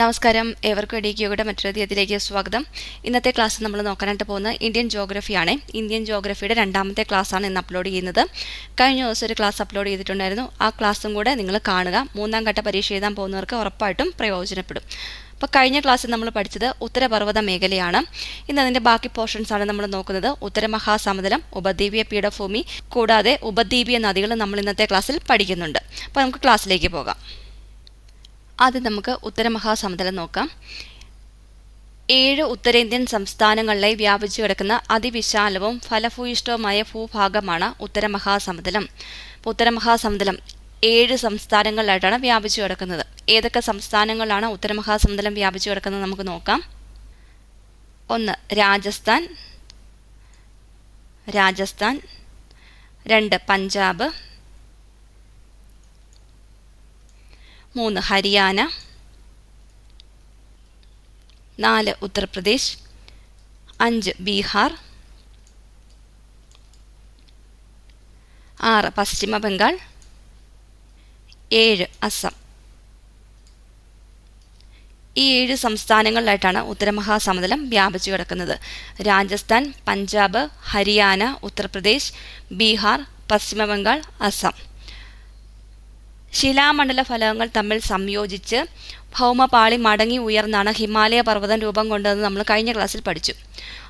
നമസ്കാരം. ഏവർക്കും ഇടുക്കിയുടെ മറ്റൊരു അധ്യായത്തിലേക്ക് സ്വാഗതം. ഇന്നത്തെ ക്ലാസ് നമ്മൾ നോക്കാനായിട്ട് പോകുന്ന ഇന്ത്യൻ ജോഗ്രഫിയാണ്. ഇന്ത്യൻ ജോഗ്രഫിയുടെ രണ്ടാമത്തെ ക്ലാസ്സാണ് ഇന്ന് അപ്ലോഡ് ചെയ്യുന്നത്. കഴിഞ്ഞ ദിവസം ഒരു ക്ലാസ് അപ്ലോഡ് ചെയ്തിട്ടുണ്ടായിരുന്നു. ആ ക്ലാസ്സും കൂടെ നിങ്ങൾ കാണുക. മൂന്നാം ഘട്ട പരീക്ഷ എഴുതാൻ പോകുന്നവർക്ക് ഉറപ്പായിട്ടും പ്രയോജനപ്പെടും. അപ്പോൾ കഴിഞ്ഞ ക്ലാസ്സിൽ നമ്മൾ പഠിച്ചത് ഉത്തരപർവത മേഖലയാണ്. ഇന്ന് അതിന്റെ ബാക്കി പോർഷൻസാണ് നമ്മൾ നോക്കുന്നത്. ഉത്തരമഹാസമതലം ഉപദ്വീപീയ പീഠഭൂമി കൂടാതെ ഉപദ്വീപീയ നദികൾ നമ്മൾ ഇന്നത്തെ ക്ലാസ്സിൽ പഠിക്കുന്നുണ്ട്. അപ്പോൾ നമുക്ക് ക്ലാസ്സിലേക്ക് പോകാം. ആദ്യം നമുക്ക് ഉത്തരമഹാസമതലം നോക്കാം. ഏഴ് ഉത്തരേന്ത്യൻ സംസ്ഥാനങ്ങളിലെ വ്യാപിച്ചു കിടക്കുന്ന അതിവിശാലവും ഫലഭൂയിഷ്ടവുമായ ഭൂഭാഗമാണ് ഉത്തരമഹാസമതലം. ഉത്തരമഹാസമതലം ഏഴ് സംസ്ഥാനങ്ങളിലായിട്ടാണ് വ്യാപിച്ചു കിടക്കുന്നത്. ഏതൊക്കെ സംസ്ഥാനങ്ങളിലാണ് ഉത്തരമഹാസമതലം വ്യാപിച്ചു കിടക്കുന്നത് നമുക്ക് നോക്കാം. ഒന്ന് രാജസ്ഥാൻ. രാജസ്ഥാൻ. രണ്ട് പഞ്ചാബ്. മൂന്ന് ഹരിയാന. നാല് ഉത്തർപ്രദേശ്. അഞ്ച് ബീഹാർ. ആറ് പശ്ചിമ ബംഗാൾ. ഏഴ് അസം. ഈ ഏഴ് സംസ്ഥാനങ്ങളിലായിട്ടാണ് ഉത്തരമഹാസമതലം വ്യാപിച്ചു കിടക്കുന്നത്. രാജസ്ഥാൻ പഞ്ചാബ് ഹരിയാന ഉത്തർപ്രദേശ് ബീഹാർ പശ്ചിമ ബംഗാൾ അസം. ശിലാമണ്ഡല ഫലകങ്ങൾ തമ്മിൽ സംയോജിച്ച് ഭൗമപാളി മടങ്ങി ഉയർന്നാണ് ഹിമാലയ പർവതം രൂപം കൊണ്ടതെന്ന് നമ്മൾ കഴിഞ്ഞ ക്ലാസ്സിൽ പഠിച്ചു.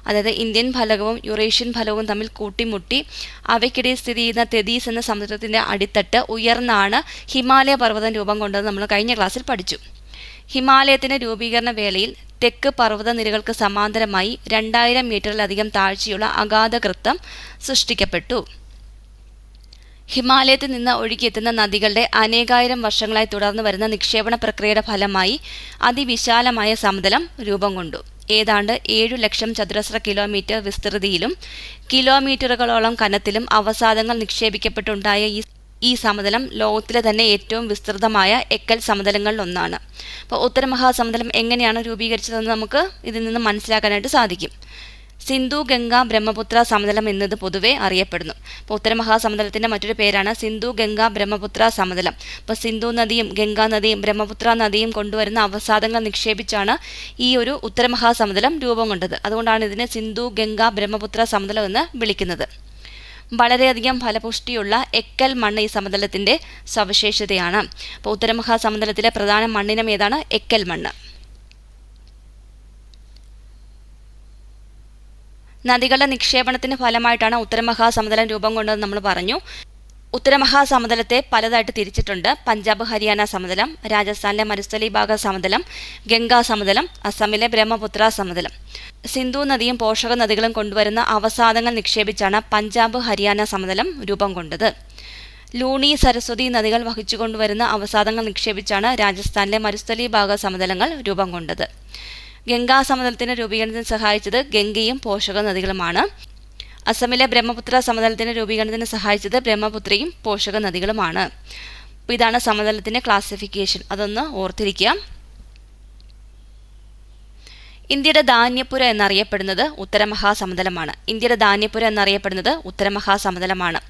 അതായത് ഇന്ത്യൻ ഫലകവും യുറേഷ്യൻ ഫലകവും തമ്മിൽ കൂട്ടിമുട്ടി അവയ്ക്കിടയിൽ സ്ഥിതി ചെയ്യുന്ന തെതീസ് എന്ന സമുദ്രത്തിന്റെ അടിത്തട്ട് ഉയർന്നാണ് ഹിമാലയ പർവതം രൂപം കൊണ്ടതെന്ന് നമ്മൾ കഴിഞ്ഞ ക്ലാസ്സിൽ പഠിച്ചു. ഹിമാലയത്തിന്റെ രൂപീകരണ വേളയിൽ തെക്ക് പർവത നിരകൾക്ക് സമാന്തരമായി രണ്ടായിരം മീറ്ററിലധികം താഴ്ചയുള്ള അഗാധകൃത്തം സൃഷ്ടിക്കപ്പെട്ടു. ഹിമാലയത്തിൽ നിന്ന് ഒഴുകിയെത്തുന്ന നദികളുടെ അനേകായിരം വർഷങ്ങളായി തുടർന്നു വരുന്ന നിക്ഷേപണ പ്രക്രിയയുടെ ഫലമായി അതിവിശാലമായ സമതലം രൂപം കൊണ്ടു. ഏതാണ്ട് ഏഴു ലക്ഷം ചതുരശ്ര കിലോമീറ്റർ വിസ്തൃതിയിലും കിലോമീറ്ററുകളോളം കനത്തിലും അവസാദങ്ങൾ നിക്ഷേപിക്കപ്പെട്ടുണ്ടായ ഈ ഈ സമതലം ലോകത്തിലെ തന്നെ ഏറ്റവും വിസ്തൃതമായ എക്കൽ സമതലങ്ങളിൽ ഒന്നാണ്. അപ്പോൾ ഉത്തരമഹാസമതലം എങ്ങനെയാണ് രൂപീകരിച്ചതെന്ന് നമുക്ക് ഇതിൽ നിന്ന് മനസ്സിലാക്കാനായിട്ട് സാധിക്കും. സിന്ധു ഗംഗ ബ്രഹ്മപുത്ര സമതലം എന്നത് പൊതുവെ അറിയപ്പെടുന്നു. അപ്പോൾ ഉത്തരമഹാസമതലത്തിന്റെ മറ്റൊരു പേരാണ് സിന്ധു ഗംഗ ബ്രഹ്മപുത്ര സമതലം. അപ്പോൾ സിന്ധു നദിയും ഗംഗാ നദിയും ബ്രഹ്മപുത്ര നദിയും കൊണ്ടുവരുന്ന അവസാദങ്ങൾ നിക്ഷേപിച്ചാണ് ഈ ഒരു ഉത്തരമഹാസമതലം രൂപം കൊണ്ടത്. അതുകൊണ്ടാണ് ഇതിനെ സിന്ധു ഗംഗ ബ്രഹ്മപുത്ര സമതലം എന്ന് വിളിക്കുന്നത്. വളരെയധികം ഫലപുഷ്ടിയുള്ള എക്കൽ മണ്ണ് ഈ സമതലത്തിന്റെ സവിശേഷതയാണ്. അപ്പോൾ ഉത്തരമഹാസമതലത്തിലെ പ്രധാന മണ്ണിനം ഏതാണ്? എക്കൽ മണ്ണ്. നദികളുടെ നിക്ഷേപണത്തിന്റെ ഫലമായിട്ടാണ് ഉത്തരമഹാസമതലം രൂപം കൊണ്ടത് നമ്മൾ പറഞ്ഞു. ഉത്തരമഹാസമതലത്തെ പലതായിട്ട് തിരിച്ചിട്ടുണ്ട്. പഞ്ചാബ് ഹരിയാന സമതലം രാജസ്ഥാനിലെ മരുസ്ഥലി ഭാഗ സമതലം ഗംഗാ സമതലം അസമിലെ ബ്രഹ്മപുത്ര സമതലം. സിന്ധു നദിയും പോഷക നദികളും കൊണ്ടുവരുന്ന അവസാദങ്ങൾ നിക്ഷേപിച്ചാണ് പഞ്ചാബ് ഹരിയാന സമതലം രൂപം കൊണ്ടത്. ലൂണി സരസ്വതി നദികൾ വഹിച്ചുകൊണ്ടുവരുന്ന അവസാദങ്ങൾ നിക്ഷേപിച്ചാണ് രാജസ്ഥാനിലെ മരുസ്ഥലി ഭാഗ സമതലങ്ങൾ രൂപം കൊണ്ടത്. ഗംഗാ സമതലത്തിന് രൂപീകരണത്തിന് സഹായിച്ചത് ഗംഗയും പോഷക നദികളുമാണ്. അസമിലെ ബ്രഹ്മപുത്ര സമതലത്തിന് രൂപീകരണത്തിന് സഹായിച്ചത് ബ്രഹ്മപുത്രയും പോഷക നദികളുമാണ്. അപ്പോൾ ഇതാണ് സമതലത്തിന്റെ ക്ലാസിഫിക്കേഷൻ അതൊന്ന് ഓർത്തിരിക്കുക. ഇന്ത്യയുടെ ധാന്യപ്പുര എന്നറിയപ്പെടുന്നത് ഉത്തരമഹാസമതലമാണ്. ഇന്ത്യയുടെ ധാന്യപ്പുര എന്നറിയപ്പെടുന്നത് ഉത്തരമഹാസമതലമാണ്.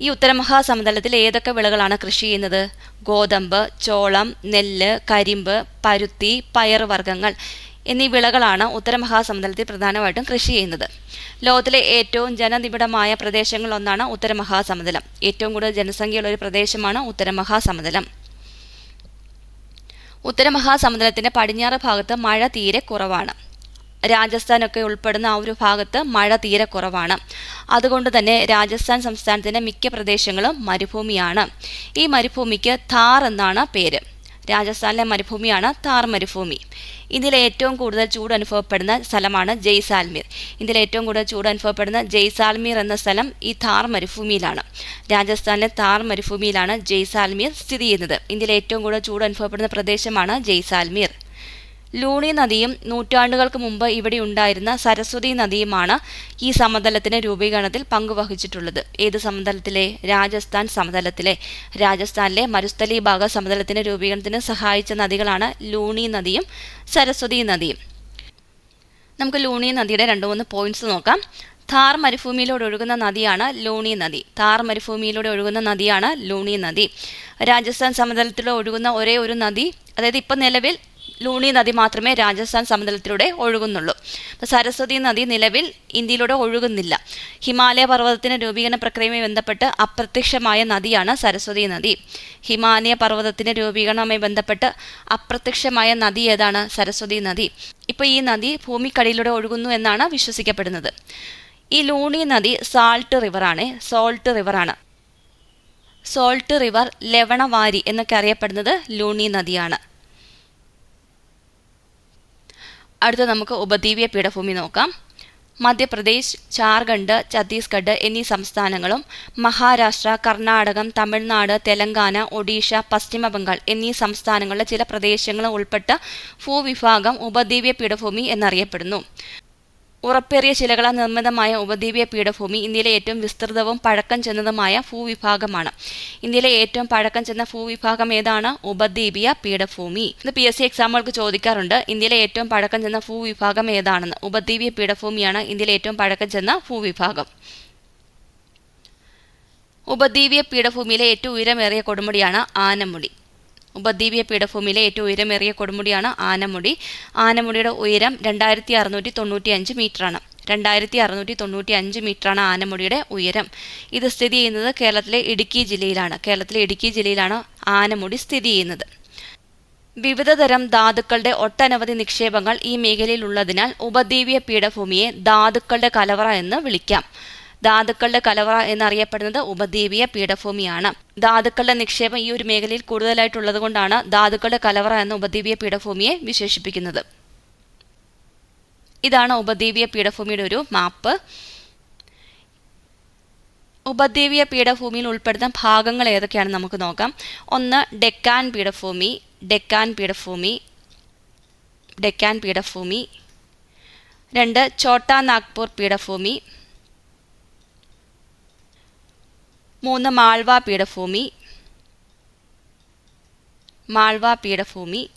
ഈ ഉത്തരമഹാസമതലത്തിൽ ഏതൊക്കെ വിളകളാണ് കൃഷി ചെയ്യുന്നത്? ഗോതമ്പ് ചോളം നെല്ല് കരിമ്പ് പരുത്തി പയറുവർഗങ്ങൾ എന്നീ വിളകളാണ് ഉത്തരമഹാസമതലത്തിൽ പ്രധാനമായിട്ടും കൃഷി ചെയ്യുന്നത്. ലോകത്തിലെ ഏറ്റവും ജനനിബിഡമായ പ്രദേശങ്ങളിലൊന്നാണ് ഉത്തരമഹാസമതലം. ഏറ്റവും കൂടുതൽ ജനസംഖ്യയുള്ള ഒരു പ്രദേശമാണ് ഉത്തരമഹാസമതലം. ഉത്തരമഹാസമുദ്രത്തിന്റെ പടിഞ്ഞാറ് ഭാഗത്ത് മഴ തീരെ കുറവാണ്. രാജസ്ഥാനൊക്കെ ഉൾപ്പെടുന്ന ആ ഒരു ഭാഗത്ത് മഴ തീരെ കുറവാണ്. അതുകൊണ്ട് തന്നെ രാജസ്ഥാൻ സംസ്ഥാനത്തിന്റെ മിക്ക പ്രദേശങ്ങളും മരുഭൂമിയാണ്. ഈ മരുഭൂമിക്ക് ഥാർ എന്നാണ് പേര്. രാജസ്ഥാനിലെ മരുഭൂമിയാണ് താർ മരുഭൂമി. ഇന്ത്യയിലെ ഏറ്റവും കൂടുതൽ ചൂട് അനുഭവപ്പെടുന്ന സ്ഥലമാണ് ജയ്സാൽമീർ. ഇതിൽ ഏറ്റവും കൂടുതൽ ചൂട് അനുഭവപ്പെടുന്ന ജയ്സാൽമീർ എന്ന സ്ഥലം ഈ താർ മരുഭൂമിയിലാണ്. രാജസ്ഥാനിലെ താർ മരുഭൂമിയിലാണ് ജയ്സാൽമീർ സ്ഥിതി ചെയ്യുന്നത്. ഇന്ത്യയിലെ ഏറ്റവും കൂടുതൽ ചൂട് അനുഭവപ്പെടുന്ന പ്രദേശമാണ് ജയ്സാൽമീർ. ലൂണി നദിയും നൂറ്റാണ്ടുകൾക്ക് മുമ്പ് ഇവിടെ ഉണ്ടായിരുന്ന സരസ്വതി നദിയുമാണ് ഈ സമതലത്തിന് രൂപീകരണത്തിൽ പങ്കുവഹിച്ചിട്ടുള്ളത്. ഏത് സമതലത്തിലെ? രാജസ്ഥാൻ സമതലത്തിലെ. രാജസ്ഥാനിലെ മരുസ്ഥലി ഭാഗ സമതലത്തിന്റെ രൂപീകരണത്തിന് സഹായിച്ച നദികളാണ് ലൂണി നദിയും സരസ്വതി നദിയും. നമുക്ക് ലൂണി നദിയുടെ രണ്ട് മൂന്ന് പോയിന്റ്സ് നോക്കാം. താർ മരുഭൂമിയിലൂടെ ഒഴുകുന്ന നദിയാണ് ലൂണി നദി. താർ മരുഭൂമിയിലൂടെ ഒഴുകുന്ന നദിയാണ് ലൂണി നദി. രാജസ്ഥാൻ സമതലത്തിലൂടെ ഒഴുകുന്ന ഒരേ ഒരു നദി അതായത് ഇപ്പം നിലവിൽ ലൂണി നദി മാത്രമേ രാജസ്ഥാൻ സമതലത്തിലൂടെ ഒഴുകുന്നുള്ളൂ. അപ്പോൾ സരസ്വതി നദി നിലവിൽ ഇന്ത്യയിലൂടെ ഒഴുകുന്നില്ല. ഹിമാലയ പർവതത്തിന്റെ രൂപീകരണ പ്രക്രിയയുമായി ബന്ധപ്പെട്ട് അപ്രത്യക്ഷമായ നദിയാണ് സരസ്വതി നദി. ഹിമാലയ പർവതത്തിന്റെ രൂപീകരണവുമായി ബന്ധപ്പെട്ട് അപ്രത്യക്ഷമായ നദി ഏതാണ്? സരസ്വതി നദി. ഇപ്പോൾ ഈ നദി ഭൂമിക്കടിയിലൂടെ ഒഴുകുന്നു എന്നാണ് വിശ്വസിക്കപ്പെടുന്നത്. ഈ ലൂണി നദി സാൾട്ട് റിവറാണ്. സോൾട്ട് റിവറാണ്. സോൾട്ട് റിവർ ലവണവാരി എന്നൊക്കെ അറിയപ്പെടുന്നത് ലൂണി നദിയാണ്. അടുത്ത നമുക്ക് ഉപദ്വീപീയ പീഠഭൂമി നോക്കാം. മധ്യപ്രദേശ് ജാർഖണ്ഡ് ഛത്തീസ്ഗഡ് എന്നീ സംസ്ഥാനങ്ങളും മഹാരാഷ്ട്ര കർണാടകം തമിഴ്നാട് തെലങ്കാന ഒഡീഷ പശ്ചിമ ബംഗാൾ എന്നീ സംസ്ഥാനങ്ങളിലെ ചില പ്രദേശങ്ങളും ഉൾപ്പെട്ട ഭൂവിഭാഗം ഉപദ്വീപീയ പീഠഭൂമി എന്നറിയപ്പെടുന്നു. ഉറപ്പേറിയ ശിലകളാൽ നിർമ്മിതമായ ഉപദ്വീപീയ പീഠഭൂമി ഇന്ത്യയിലെ ഏറ്റവും വിസ്തൃതവും പഴക്കം ചെന്നതുമായ ഭൂവിഭാഗമാണ്. ഇന്ത്യയിലെ ഏറ്റവും പഴക്കം ചെന്ന ഭൂവിഭാഗം ഏതാണ്? ഉപദ്വീപീയ പീഠഭൂമി. ഇത് പി എസ് സി എക്സാമുകൾക്ക് ചോദിക്കാറുണ്ട് ഇന്ത്യയിലെ ഏറ്റവും പഴക്കം ചെന്ന ഭൂവിഭാഗം ഏതാണെന്ന്. ഉപദ്വീപീയ പീഠഭൂമിയാണ് ഇന്ത്യയിലെ ഏറ്റവും പഴക്കം ചെന്ന ഭൂവിഭാഗം. ഉപദ്വീപീയ പീഠഭൂമിയിലെ ഏറ്റവും ഉയരമേറിയ കൊടുമുടിയാണ് ആനമുടി. ഉപദ്വീപീയ പീഠഭൂമിയിലെ ഏറ്റവും ഉയരമേറിയ കൊടുമുടിയാണ് ആനമുടി. ആനമുടിയുടെ ഉയരം രണ്ടായിരത്തി അറുന്നൂറ്റി തൊണ്ണൂറ്റി അഞ്ച് മീറ്ററാണ്. രണ്ടായിരത്തി അറുന്നൂറ്റി തൊണ്ണൂറ്റി അഞ്ച് മീറ്ററാണ് ആനമുടിയുടെ ഉയരം. ഇത് സ്ഥിതി ചെയ്യുന്നത് കേരളത്തിലെ ഇടുക്കി ജില്ലയിലാണ്. കേരളത്തിലെ ഇടുക്കി ജില്ലയിലാണ് ആനമുടി സ്ഥിതി ചെയ്യുന്നത്. വിവിധതരം ധാതുക്കളുടെ ഒട്ടനവധി നിക്ഷേപങ്ങൾ ഈ മേഖലയിലുള്ളതിനാൽ ഉപദ്വീപീയ പീഠഭൂമിയെ ധാതുക്കളുടെ കലവറ എന്ന് വിളിക്കാം. ധാതുക്കളുടെ കലവറ എന്നറിയപ്പെടുന്നത് ഉപദ്വീപീയ പീഠഭൂമിയാണ്. ധാതുക്കളുടെ നിക്ഷേപം ഈ ഒരു മേഖലയിൽ കൂടുതലായിട്ടുള്ളത് കൊണ്ടാണ് ധാതുക്കളുടെ കലവറ എന്ന ഉപദ്വീപീയ പീഠഭൂമിയെ വിശേഷിപ്പിക്കുന്നത്. ഇതാണ് ഉപദ്വീപീയ പീഠഭൂമിയുടെ ഒരു മാപ്പ്. ഉപദ്വീപീയ പീഠഭൂമിയിൽ ഉൾപ്പെടുന്ന ഭാഗങ്ങൾ ഏതൊക്കെയാണെന്ന് നമുക്ക് നോക്കാം. ഒന്ന് ഡെക്കാൻ പീഠഭൂമി ഡെക്കാൻ പീഠഭൂമി ഡെക്കാൻ പീഠഭൂമി. രണ്ട് ചോട്ടാ നാഗ്പൂർ പീഠഭൂമി. മൂന്ന് മാൾവ പീഠഭൂമി. മാൾവ പീഠഭൂമി.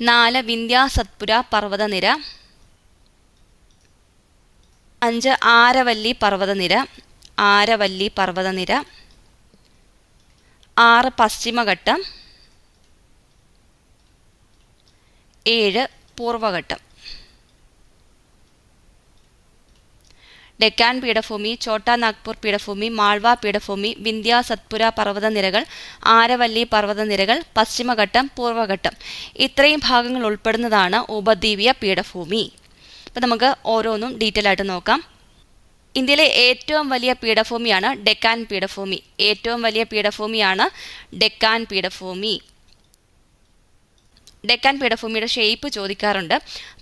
നാല് വിന്ധ്യ സത്പുര പർവതനിര. അഞ്ച് ആരവല്ലി പർവതനിര. ആരവല്ലി പർവതനിര. ആറ് പശ്ചിമഘട്ടം. ഏഴ് പൂർവഘട്ടം ഡെക്കാൻ പീഠഭൂമി ഛോട്ടാ നാഗ്പൂർ പീഠഭൂമി മാൾവ പീഠഭൂമി വിന്ധ്യ സത്പുര പർവതനിരകൾ ആരവല്ലി പർവതനിരകൾ പശ്ചിമഘട്ടം പൂർവഘട്ടം. ഇത്രയും ഭാഗങ്ങൾ ഉൾപ്പെടുന്നതാണ് ഉപദ്വീപീയ പീഠഭൂമി. അപ്പം നമുക്ക് ഓരോന്നും ഡീറ്റെയിൽ ആയിട്ട് നോക്കാം. ഇന്ത്യയിലെ ഏറ്റവും വലിയ പീഠഭൂമിയാണ് ഡെക്കാൻ പീഠഭൂമി. ഏറ്റവും വലിയ പീഠഭൂമിയാണ് ഡെക്കാൻ പീഠഭൂമി. ഡെക്കാൻ പീഠഭൂമിയുടെ ഷേപ്പ് ചോദിക്കാറുണ്ട്.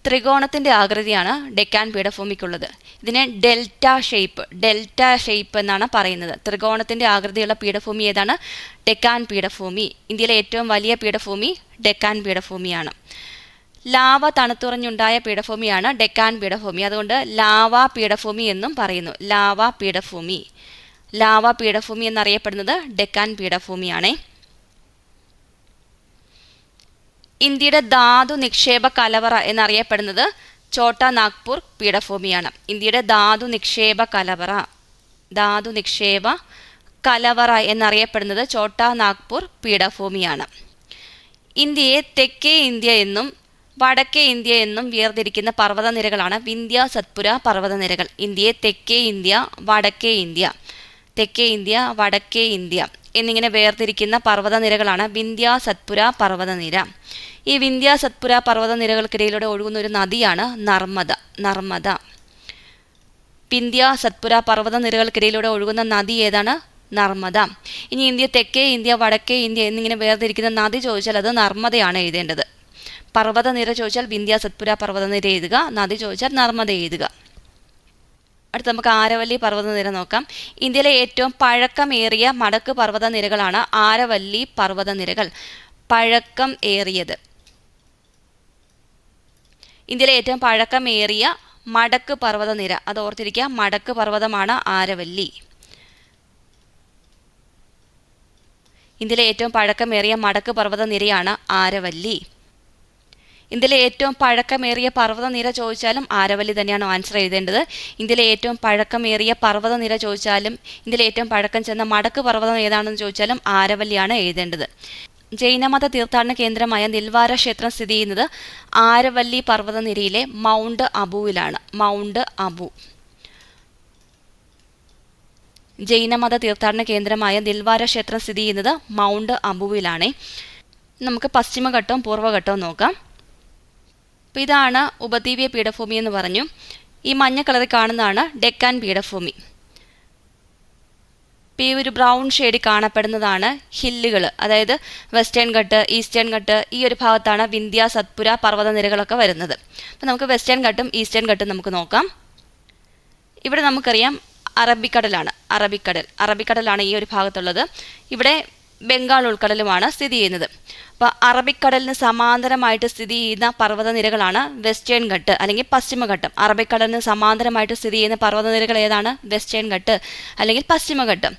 ത്രികോണത്തിന്റെ ആകൃതിയാണ് ഡെക്കാൻ പീഠഭൂമിക്കുള്ളത് ഇതിനെ ഡെൽറ്റ ഷേപ്പ് ഡെൽറ്റ ഷേപ്പ് എന്നാണ് പറയുന്നത്. ത്രികോണത്തിന്റെ ആകൃതിയുള്ള പീഠഭൂമി ഏതാണ്? ഡെക്കാൻ പീഠഭൂമി ഇന്ത്യയിലെ ഏറ്റവും വലിയ പീഠഭൂമി ഡെക്കാൻ പീഠഭൂമിയാണ് ലാവ തണുത്തുറഞ്ഞുണ്ടായ പീഠഭൂമിയാണ് ഡെക്കാൻ പീഠഭൂമി അതുകൊണ്ട് ലാവ പീഠഭൂമി എന്നും പറയുന്നു. ലാവ പീഠഭൂമി ലാവ പീഠഭൂമി എന്നറിയപ്പെടുന്നത് ഡെക്കാൻ പീഠഭൂമിയാണേ ഇന്ത്യയുടെ ധാതു നിക്ഷേപ കലവറ എന്നറിയപ്പെടുന്നത് ചോട്ട നാഗ്പൂർ പീഠഭൂമിയാണ്. ഇന്ത്യയുടെ ധാതു നിക്ഷേപ കലവറ ധാതു നിക്ഷേപ കലവറ എന്നറിയപ്പെടുന്നത് ചോട്ട നാഗ്പൂർ പീഠഭൂമിയാണ്. ഇന്ത്യയെ തെക്കേ ഇന്ത്യ എന്നും വടക്കേ ഇന്ത്യ എന്നും വേർതിരിക്കുന്ന പർവതനിരകളാണ് വിന്ധ്യ സത്പുര പർവതനിരകൾ. ഇന്ത്യയെ തെക്കേ ഇന്ത്യ വടക്കേ ഇന്ത്യ. തെക്കേ ഇന്ത്യ വടക്കേ ഇന്ത്യ എന്നിങ്ങനെ വേർതിരിക്കുന്ന പർവതനിരകളാണ് വിന്ധ്യ സത്പുര പർവതനിര. ഈ വിന്ധ്യ സത്പുര പർവതനിരകൾക്കിടയിലൂടെ ഒഴുകുന്ന ഒരു നദിയാണ് നർമ്മദ നർമ്മദ. വിന്ധ്യ സത്പുര പർവതനിരകൾക്കിടയിലൂടെ ഒഴുകുന്ന നദി ഏതാണ്? നർമ്മദ. ഇനി ഇന്ത്യ തെക്കേ ഇന്ത്യ വടക്കേ ഇന്ത്യ എന്നിങ്ങനെ വേർതിരിക്കുന്ന നദി ചോദിച്ചാൽ അത് നർമ്മദയാണ് എഴുതേണ്ടത്. പർവതനിര ചോദിച്ചാൽ വിന്ധ്യ സത്പുര പർവതനിര എഴുതുക നദി ചോദിച്ചാൽ നർമ്മദ എഴുതുക. അടുത്ത് നമുക്ക് ആരവല്ലി പർവതനിര നോക്കാം. ഇന്ത്യയിലെ ഏറ്റവും പഴക്കമേറിയ മടക്ക് പർവതനിരകളാണ് ആരവല്ലി പർവതനിരകൾ. പഴക്കം ഏറിയത്. ഇന്ത്യയിലെ ഏറ്റവും പഴക്കമേറിയ മടക്ക് പർവതനിര. അത് ഓർത്തിരിക്കുക മടക്ക് പർവതമാണ് ആരവല്ലി. ഇന്ത്യയിലെ ഏറ്റവും പഴക്കമേറിയ മടക്ക് പർവതനിരയാണ് ആരവല്ലി. ഇന്ത്യയിലെ ഏറ്റവും പഴക്കമേറിയ പർവതനിര ചോദിച്ചാലും ആരവല്ലി തന്നെയാണ് ആൻസർ എഴുതേണ്ടത്. ഇന്ത്യയിലെ ഏറ്റവും പഴക്കമേറിയ പർവതനിര ചോദിച്ചാലും ഇന്ത്യയിലെ ഏറ്റവും പഴക്കം ചെന്ന മടക്ക് പർവതം ഏതാണെന്ന് ചോദിച്ചാലും ആരവല്ലിയാണ് എഴുതേണ്ടത്. ജൈനമത തീർത്ഥാടന കേന്ദ്രമായ നിൽവാര ക്ഷേത്രം സ്ഥിതി ചെയ്യുന്നത് ആരവല്ലി പർവതനിരയിലെ മൗണ്ട് അബുവിലാണ്. മൗണ്ട് അബു. ജൈനമത തീർത്ഥാടന കേന്ദ്രമായ നിൽവാര ക്ഷേത്രം സ്ഥിതി ചെയ്യുന്നത് മൗണ്ട് അബുവിലാണ്. നമുക്ക് പശ്ചിമഘട്ടവും പൂർവഘട്ടവും നോക്കാം. അപ്പോൾ ഇതാണ് ഉപദ്വീപീയ പീഠഭൂമി എന്ന് പറഞ്ഞു. ഈ മഞ്ഞ കളറിൽ കാണുന്നതാണ് ഡെക്കാൻ പീഠഭൂമി. ഇപ്പോൾ ഈ ഒരു ബ്രൗൺ ഷെയ്ഡിൽ കാണപ്പെടുന്നതാണ് ഹില്ലുകൾ. അതായത് വെസ്റ്റേൺ ഘട്ട് ഈസ്റ്റേൺ ഘട്ട് ഈ ഒരു ഭാഗത്താണ് വിന്ധ്യ സത്പുര പർവതനിരകളൊക്കെ വരുന്നത്. അപ്പോൾ നമുക്ക് വെസ്റ്റേൺ ഘട്ടും ഈസ്റ്റേൺ ഘട്ടും നമുക്ക് നോക്കാം. ഇവിടെ നമുക്കറിയാം അറബിക്കടലാണ് അറബിക്കടൽ. അറബിക്കടലാണ് ഈ ഒരു ഭാഗത്തുള്ളത്. ഇവിടെ ബംഗാൾ ഉൾക്കടലുമാണ് സ്ഥിതി ചെയ്യുന്നത്. അറബിക്കടലിന് സമാന്തരമായിട്ട് സ്ഥിതി ചെയ്യുന്ന പർവതനിരകളാണ് വെസ്റ്റേൺ ഘട്ട് അല്ലെങ്കിൽ പശ്ചിമഘട്ടം. അറബിക്കടലിന് സമാന്തരമായിട്ട് സ്ഥിതി ചെയ്യുന്ന പർവതനിരകൾ ഏതാണ്? വെസ്റ്റേൺ ഘട്ട് അല്ലെങ്കിൽ പശ്ചിമഘട്ടം.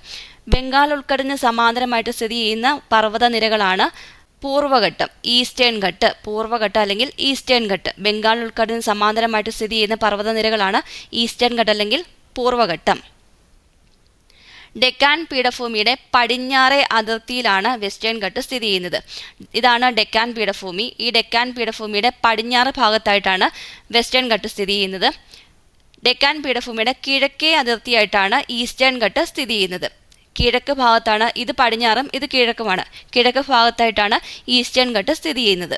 ബംഗാൾ ഉൾക്കടലിന് സമാന്തരമായിട്ട് സ്ഥിതി ചെയ്യുന്ന പർവതനിരകളാണ് പൂർവഘട്ടം ഈസ്റ്റേൺ ഘട്ട്. പൂർവഘട്ടം അല്ലെങ്കിൽ ഈസ്റ്റേൺ ഘട്ട്. ബംഗാൾ ഉൾക്കടലിന് സമാന്തരമായിട്ട് സ്ഥിതി ചെയ്യുന്ന പർവതനിരകളാണ് ഈസ്റ്റേൺ ഘട്ട് അല്ലെങ്കിൽ പൂർവഘട്ടം. ഡെക്കാൻ പീഠഭൂമിയുടെ പടിഞ്ഞാറേ അതിർത്തിയിലാണ് വെസ്റ്റേൺ ഘട്ട് സ്ഥിതി ചെയ്യുന്നത്. ഇതാണ് ഡെക്കാൻ പീഠഭൂമി. ഈ ഡെക്കാൻ പീഠഭൂമിയുടെ പടിഞ്ഞാറ് ഭാഗത്തായിട്ടാണ് വെസ്റ്റേൺ ഘട്ട് സ്ഥിതി ചെയ്യുന്നത്. ഡെക്കാൻ പീഠഭൂമിയുടെ കിഴക്കേ അതിർത്തിയായിട്ടാണ് ഈസ്റ്റേൺ ഘട്ട് സ്ഥിതി ചെയ്യുന്നത്. കിഴക്ക് ഭാഗത്താണ് ഇത് പടിഞ്ഞാറും ഇത് കിഴക്കുമാണ്. കിഴക്ക് ഭാഗത്തായിട്ടാണ് ഈസ്റ്റേൺ ഘട്ട് സ്ഥിതി ചെയ്യുന്നത്.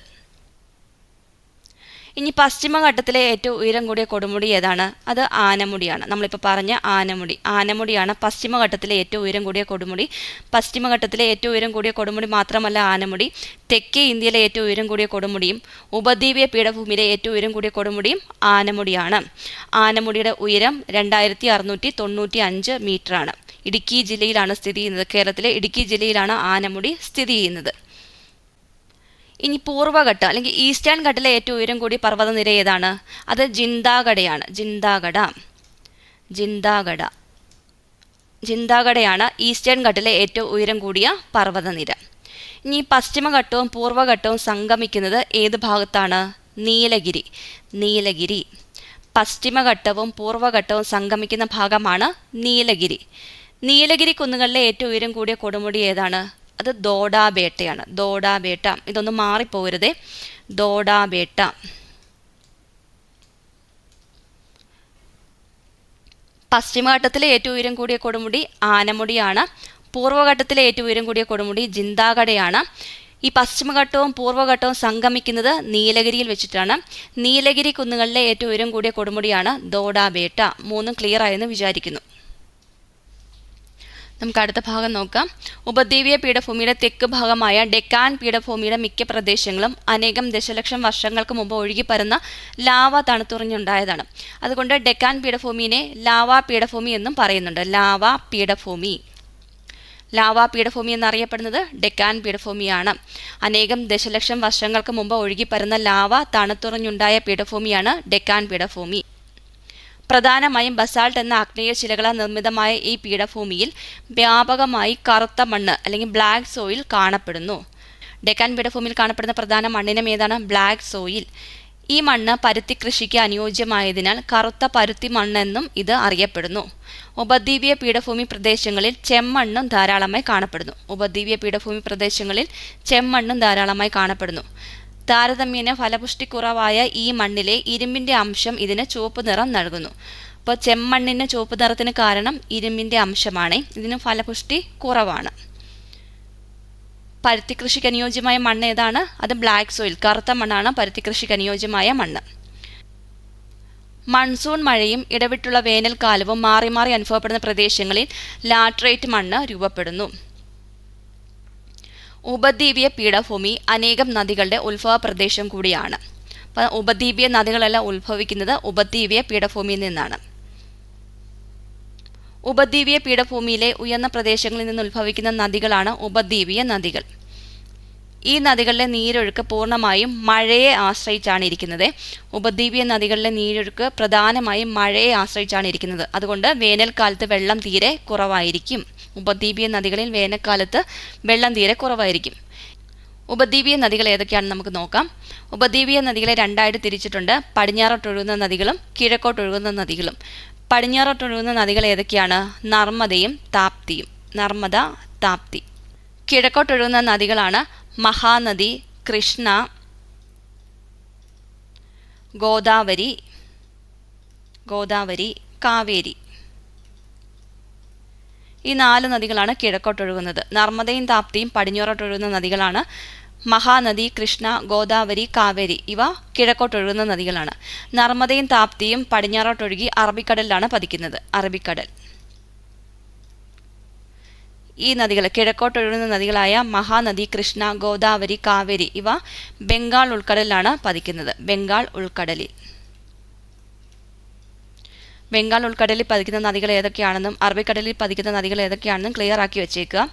ഇനി പശ്ചിമഘട്ടത്തിലെ ഏറ്റവും ഉയരം കൂടിയ കൊടുമുടി ഏതാണ്? അത് ആനമുടിയാണ്. നമ്മളിപ്പോൾ പറഞ്ഞ ആനമുടി. ആനമുടിയാണ് പശ്ചിമഘട്ടത്തിലെ ഏറ്റവും ഉയരം കൂടിയ കൊടുമുടി. പശ്ചിമഘട്ടത്തിലെ ഏറ്റവും ഉയരം കൂടിയ കൊടുമുടി മാത്രമല്ല ആനമുടി. തെക്കേ ഇന്ത്യയിലെ ഏറ്റവും ഉയരം കൂടിയ കൊടുമുടിയും ഉപദ്വീപീയ പീഠഭൂമിയിലെ ഏറ്റവും ഉയരം കൂടിയ കൊടുമുടിയും ആനമുടിയാണ്. ആനമുടിയുടെ ഉയരം രണ്ടായിരത്തി അറുന്നൂറ്റി തൊണ്ണൂറ്റി അഞ്ച് മീറ്ററാണ്. ഇടുക്കി ജില്ലയിലാണ് സ്ഥിതി ചെയ്യുന്നത്. കേരളത്തിലെ ഇടുക്കി ജില്ലയിലാണ് ആനമുടി സ്ഥിതി ചെയ്യുന്നത്. ഇനി പൂർവഘട്ടം അല്ലെങ്കിൽ ഈസ്റ്റേൺ ഘട്ടിലെ ഏറ്റവും ഉയരം കൂടിയ പർവതനിര ഏതാണ്? അത് ജിന്താഗഡയാണ് ജിന്താഗഡ ജിന്താഗഡ ജിന്താഗഡയാണ് ഈസ്റ്റേൺ ഘട്ടിലെ ഏറ്റവും ഉയരം കൂടിയ പർവതനിര. ഇനി പശ്ചിമഘട്ടവും പൂർവഘട്ടവും സംഗമിക്കുന്നത് ഏത് ഭാഗത്താണ്? നീലഗിരി. നീലഗിരി. പശ്ചിമഘട്ടവും പൂർവഘട്ടവും സംഗമിക്കുന്ന ഭാഗമാണ് നീലഗിരി. നീലഗിരി കുന്നുകളിലെ ഏറ്റവും ഉയരം കൂടിയ കൊടുമുടി ഏതാണ്? അത് ദോഡാബേട്ടയാണ് ദോഡാബേട്ട ഇതൊന്നും മാറിപ്പോകരുതേ ദോഡാബേട്ട പശ്ചിമഘട്ടത്തിലെ ഏറ്റവും ഉയരം കൂടിയ കൊടുമുടി ആനമുടിയാണ്. പൂർവഘട്ടത്തിലെ ഏറ്റവും ഉയരം കൂടിയ കൊടുമുടി ജിന്താഗഡയാണ് ഈ പശ്ചിമഘട്ടവും പൂർവഘട്ടവും സംഗമിക്കുന്നത് നീലഗിരിയിൽ വെച്ചിട്ടാണ്. നീലഗിരി കുന്നുകളിലെ ഏറ്റവും ഉയരം കൂടിയ കൊടുമുടിയാണ് ദോഡാബേട്ട മൂന്നും ക്ലിയർ ആയെന്ന് വിചാരിക്കുന്നു. നമുക്ക് അടുത്ത ഭാഗം നോക്കാം. ഉപദ്വീപീയ പീഠഭൂമിയുടെ തെക്ക് ഭാഗമായ ഡെക്കാൻ പീഠഭൂമിയുടെ മിക്ക പ്രദേശങ്ങളും അനേകം ദശലക്ഷം വർഷങ്ങൾക്ക് മുമ്പ് ഒഴുകിപ്പരുന്ന ലാവ തണുത്തുറഞ്ഞുണ്ടായതാണ്. അതുകൊണ്ട് ഡെക്കാൻ പീഠഭൂമിനെ ലാവ പീഠഭൂമി എന്നും പറയുന്നുണ്ട്. ലാവ പീഠഭൂമി. ലാവ പീഠഭൂമി എന്നറിയപ്പെടുന്നത് ഡെക്കാൻ പീഠഭൂമിയാണ്. അനേകം ദശലക്ഷം വർഷങ്ങൾക്ക് മുമ്പ് ഒഴുകിപ്പരുന്ന ലാവ തണുത്തുറഞ്ഞുണ്ടായ പീഠഭൂമിയാണ് ഡെക്കാൻ പീഠഭൂമി. പ്രധാനമായും ബസാൾട്ട് എന്ന ആഗ്നേയ ശിലകളാൽ നിർമ്മിതമായ ഈ പീഠഭൂമിയിൽ വ്യാപകമായി കറുത്ത മണ്ണ് അല്ലെങ്കിൽ ബ്ലാക്ക് സോയിൽ കാണപ്പെടുന്നു. ഡെക്കാൻ പീഠഭൂമിയിൽ കാണപ്പെടുന്ന പ്രധാന മണ്ണിനം ഏതാണ്? Black soil. ഈ മണ്ണ് പരുത്തി കൃഷിക്ക് അനുയോജ്യമായതിനാൽ കറുത്ത പരുത്തി മണ്ണെന്നും ഇത് അറിയപ്പെടുന്നു. ഉപദ്വീപീയ പീഠഭൂമി പ്രദേശങ്ങളിൽ ചെമ്മണ്ണും ധാരാളമായി കാണപ്പെടുന്നു. ഉപദ്വീപീയ പീഠഭൂമി പ്രദേശങ്ങളിൽ ചെമ്മണ്ണും ധാരാളമായി കാണപ്പെടുന്നു. താരതമ്യേന ഫലപുഷ്ടി കുറവായ ഈ മണ്ണിലെ ഇരുമ്പിന്റെ അംശം ഇതിന് ചുവപ്പ് നിറം നൽകുന്നു. അപ്പോൾ ചെമ്മണ്ണിന് ചുവപ്പ് നിറത്തിന് കാരണം ഇരുമ്പിന്റെ അംശമാണ്. ഇതിന് ഫലപുഷ്ടി കുറവാണ്. പരുത്തി കൃഷിക്ക് അനുയോജ്യമായ മണ്ണ് ഏതാണ്? അത് ബ്ലാക്ക് സോയിൽ കറുത്ത മണ്ണാണ് പരുത്തി കൃഷിക്ക് അനുയോജ്യമായ മണ്ണ്. മൺസൂൺ മഴയും ഇടവിട്ടുള്ള വേനൽക്കാലവും മാറി മാറി അനുഭവപ്പെടുന്ന പ്രദേശങ്ങളിൽ ലാട്രേറ്റ് മണ്ണ് രൂപപ്പെടുന്നു. ഉപദ്വീപീയ പീഠഭൂമി അനേകം നദികളുടെ ഉത്ഭവ പ്രദേശം കൂടിയാണ്. ഉപദ്വീപീയ നദികളെല്ലാം ഉത്ഭവിക്കുന്നത് ഉപദ്വീപീയ പീഠഭൂമിയിൽ നിന്നാണ്. ഉപദ്വീപീയ പീഠഭൂമിയിലെ ഉയർന്ന പ്രദേശങ്ങളിൽ നിന്ന് ഉത്ഭവിക്കുന്ന നദികളാണ് ഉപദ്വീപീയ നദികൾ. ഈ നദികളിലെ നീരൊഴുക്ക് പൂർണമായും മഴയെ ആശ്രയിച്ചാണ് ഇരിക്കുന്നത്. ഉപദ്വീപീയ നദികളിലെ നീരൊഴുക്ക് പ്രധാനമായും മഴയെ ആശ്രയിച്ചാണ് ഇരിക്കുന്നത്. അതുകൊണ്ട് വേനൽക്കാലത്ത് വെള്ളം തീരെ കുറവായിരിക്കും. ഉപദ്വീപീയ നദികളിൽ വേനൽക്കാലത്ത് വെള്ളം തീരെ കുറവായിരിക്കും. ഉപദ്വീപീയ നദികൾ ഏതൊക്കെയാണെന്ന് നമുക്ക് നോക്കാം. ഉപദ്വീപീയ നദികളെ രണ്ടായിട്ട് തിരിച്ചിട്ടുണ്ട്. പടിഞ്ഞാറോട്ടൊഴുകുന്ന നദികളും കിഴക്കോട്ടൊഴുകുന്ന നദികളും. പടിഞ്ഞാറോട്ടൊഴുകുന്ന നദികൾ ഏതൊക്കെയാണ്? നർമ്മദയും താപ്തിയും. നർമ്മദ താപ്തി. കിഴക്കോട്ടൊഴുകുന്ന നദികളാണ് മഹാനദി കൃഷ്ണ ഗോദാവരി ഗോദാവരി കാവേരി. ഈ നാല് നദികളാണ് കിഴക്കോട്ടൊഴുകുന്നത് നർമ്മദയും താപ്തിയും പടിഞ്ഞാറോട്ടൊഴുകുന്ന നദികളാണ് മഹാനദി കൃഷ്ണ ഗോദാവരി കാവേരി. ഇവ കിഴക്കോട്ടൊഴുകുന്ന നദികളാണ്. നർമ്മദയും താപ്തിയും പടിഞ്ഞാറോട്ടൊഴുകി അറബിക്കടലിലാണ് പതിക്കുന്നത്. അറബിക്കടൽ. ഈ നദികൾ കിഴക്കോട്ടൊഴുകുന്ന നദികളായ മഹാനദി കൃഷ്ണ ഗോദാവരി കാവേരി ഇവ ബംഗാൾ ഉൾക്കടലിലാണ് പതിക്കുന്നത്. ബംഗാൾ ഉൾക്കടലിൽ. ബംഗാൾ ഉൾക്കടലിൽ പതിക്കുന്ന നദികൾ ഏതൊക്കെയാണെന്നും അറബിക്കടലിൽ പതിക്കുന്ന നദികൾ ഏതൊക്കെയാണെന്നും ക്ലിയർ ആക്കി വെച്ചേക്കുക.